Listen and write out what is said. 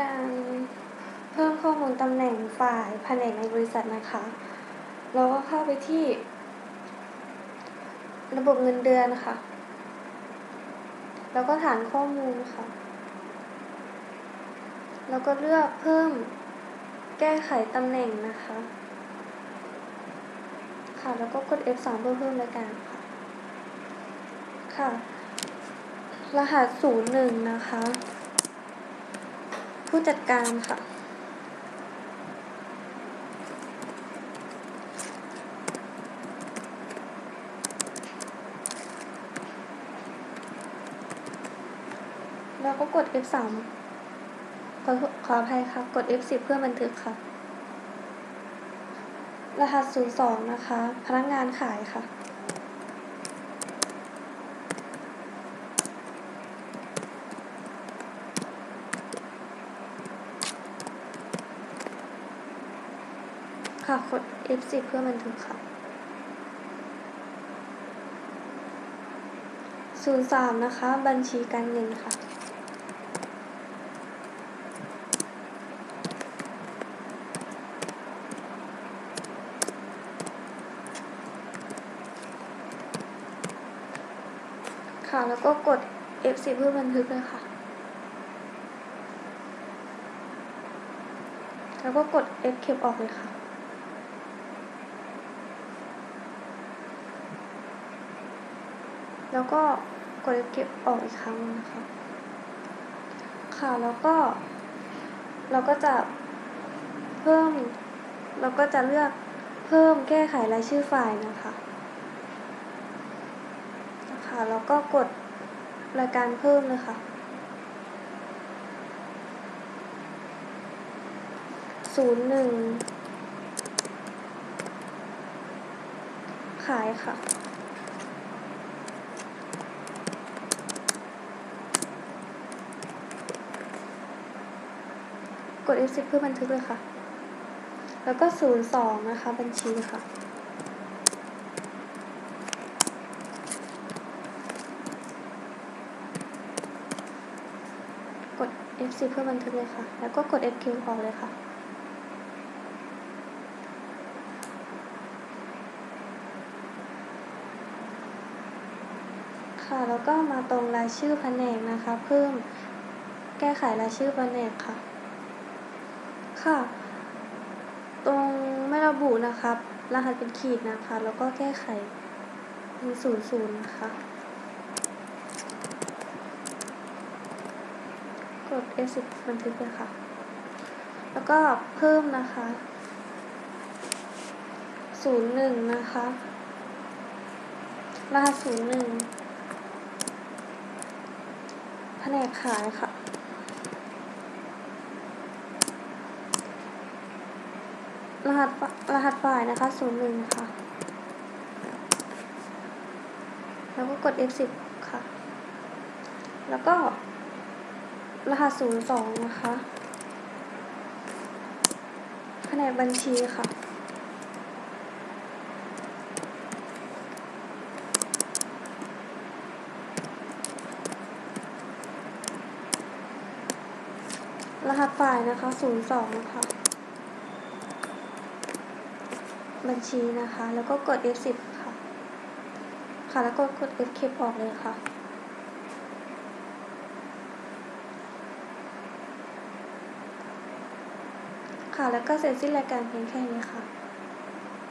การเพิ่มข้อมูลตำแหน่งฝ่ายแผนกในบริษัทนะคะ เราก็เข้าไปที่ ระบบเงินเดือนค่ะ แล้วก็ฐานข้อมูลค่ะ แล้วก็เลือกเพิ่มแก้ไขตำแหน่งนะคะ ค่ะ แล้วก็กด F2 เพื่อเพิ่มรายการค่ะ ค่ะ รหัส01นะคะ ผู้จัดการค่ะแล้วก็กด F3 ขอขออภัยค่ะ กด F10 เพื่อบันทึกค่ะ รหัส 02 นะคะ พนักงานขายค่ะ ค่ะกด F10 เพื่อบันทึกค่ะ 03 นะคะ บัญชีการเงินค่ะค่ะ แล้วก็กด F10 เพื่อบันทึกเลยค่ะ แล้วก็กด F เก็บออกเลยค่ะ แล้วก็กดเก็บออกอีกครั้งนึงนะคะ ค่ะแล้วก็ เราก็จะเพิ่ม เราก็จะเลือกเพิ่มแก้ไขรายชื่อไฟล์นะคะนะคะแล้วก็กดรายการเพิ่มเลยค่ะศูนย์หนึ่งขายค่ะ กด F10 เพื่อบันทึกเลยค่ะ แล้วก็ 02 นะคะ บัญชีค่ะกด F10 เพื่อบันทึกเลยค่ะ แล้วก็กด FQ ออกเลยค่ะ ค่ะ แล้วก็มาตรงรายชื่อแผนกนะคะ เพิ่มแก้ไขรายชื่อแผนกค่ะ ค่ะ ตรงไม่ระบุนะครับ รหัสเป็นขีดนะคะ แล้วก็แก้ไขเป็นศูนย์ศูนย์นะคะ กด F10 บันทึกเลยค่ะ แล้วก็เพิ่มนะคะศูนย์หนึ่งนะคะ รหัสศูนย์หนึ่งแผนกขายค่ะ รหัสฝรหัสฝ่ายนะคะศูนย์หนึ่งค่ะ แล้วก็กด F10 ค่ะ แล้วก็ รหัสศูนย์สองนะคะแผนกบัญชีค่ะรหัสฝ่ายนะคะศูนย์สองนะคะ บัญชีนะคะ แล้วก็กด F10 ค่ะ ค่ะแล้วก็กด Escape ออกเลยค่ะ ค่ะแล้วก็เสร็จสิ้นรายการเพียงแค่นี้ค่ะ